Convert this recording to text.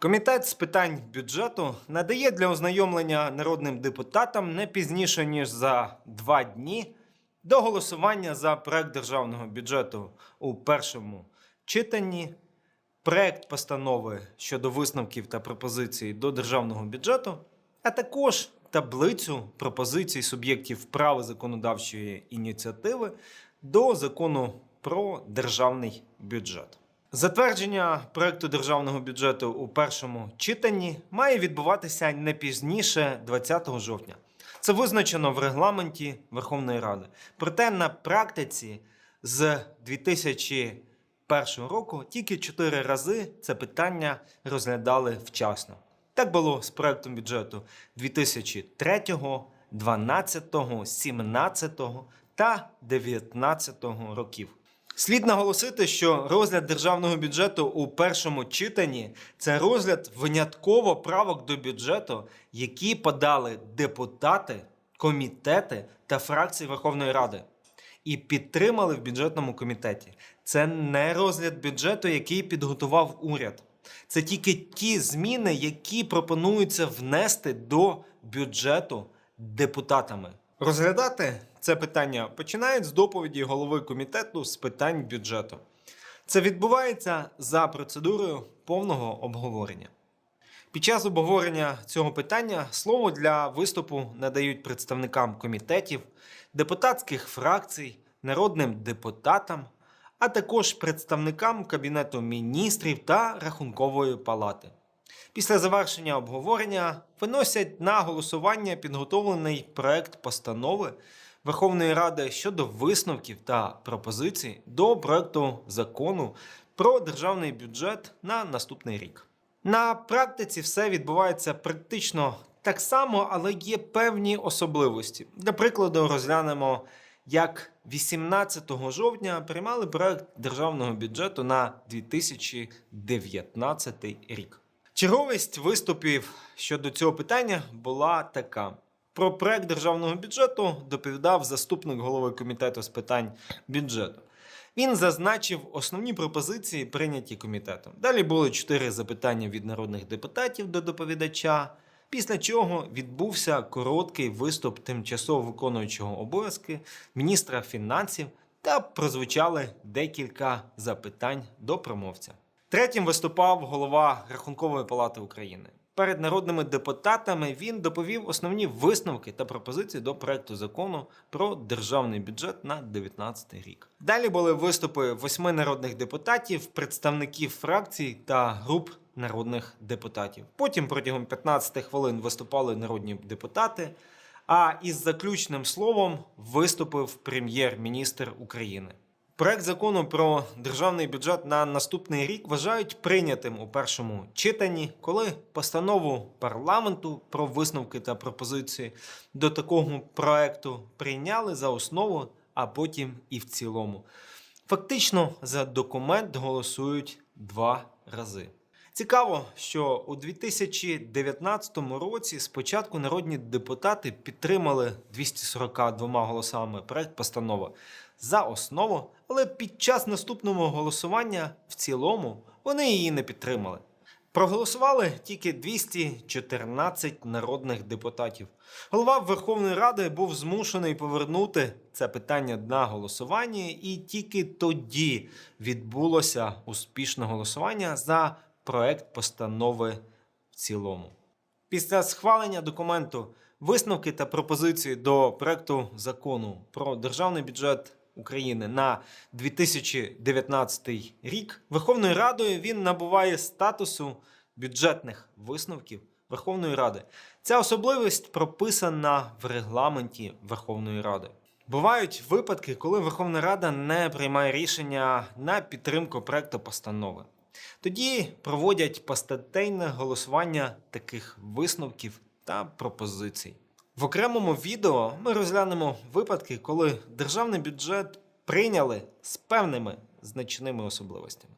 Комітет з питань бюджету надає для ознайомлення народним депутатам не пізніше ніж за два дні до голосування за проект державного бюджету у першому читанні, проект постанови щодо висновків та пропозицій до державного бюджету, а також таблицю пропозицій суб'єктів права законодавчої ініціативи до закону про державний бюджет. Затвердження проекту державного бюджету у першому читанні має відбуватися не пізніше 20 жовтня. Це визначено в регламенті Верховної Ради. Проте на практиці з 2001 року тільки чотири рази це питання розглядали вчасно. Так було з проектом бюджету 2003, 12, 17 та 19 років. Слід наголосити, що розгляд державного бюджету у першому читанні це розгляд винятково правок до бюджету, які подали депутати, комітети та фракції Верховної Ради і підтримали в бюджетному комітеті. Це не розгляд бюджету, який підготував уряд. Це тільки ті зміни, які пропонуються внести до бюджету депутатами. Розглядати це питання починають з доповіді голови комітету з питань бюджету. Це відбувається за процедурою повного обговорення. Під час обговорення цього питання слово для виступу надають представникам комітетів, депутатських фракцій, народним депутатам, а також представникам Кабінету міністрів та Рахункової палати. Після завершення обговорення виносять на голосування підготовлений проект постанови Верховної Ради щодо висновків та пропозицій до проекту закону про державний бюджет на наступний рік. На практиці все відбувається практично так само, але є певні особливості. Для прикладу, розглянемо, як 18 жовтня приймали проект державного бюджету на 2019 рік. Черговість виступів щодо цього питання була така. Про проект державного бюджету доповідав заступник голови комітету з питань бюджету. Він зазначив основні пропозиції, прийняті комітетом. Далі були чотири запитання від народних депутатів до доповідача, після чого відбувся короткий виступ тимчасово виконуючого обов'язки міністра фінансів та прозвучали декілька запитань до промовця. Третім виступав голова Рахункової палати України. Перед народними депутатами він доповів основні висновки та пропозиції до проекту закону про державний бюджет на 2019 рік. Далі були виступи восьми народних депутатів, представників фракцій та груп народних депутатів. Потім протягом 15 хвилин виступали народні депутати. А із заключним словом виступив прем'єр-міністр України. Проект закону про державний бюджет на наступний рік вважають прийнятим у першому читанні, коли постанову парламенту про висновки та пропозиції до такого проекту прийняли за основу, а потім і в цілому. Фактично за документ голосують два рази. Цікаво, що у 2019 році спочатку народні депутати підтримали 242 голосами проект постанови за основу, але під час наступного голосування в цілому вони її не підтримали. Проголосували тільки 214 народних депутатів. Голова Верховної Ради був змушений повернути це питання на голосування, і тільки тоді відбулося успішне голосування за проект постанови в цілому. Після схвалення документу висновки та пропозиції до проекту закону про державний бюджет України на 2019 рік Верховною Радою він набуває статусу бюджетних висновків Верховної Ради. Ця особливість прописана в регламенті Верховної Ради. Бувають випадки, коли Верховна Рада не приймає рішення на підтримку проекту постанови. Тоді проводять постатейне голосування таких висновків та пропозицій. В окремому відео ми розглянемо випадки, коли державний бюджет прийняли з певними значними особливостями.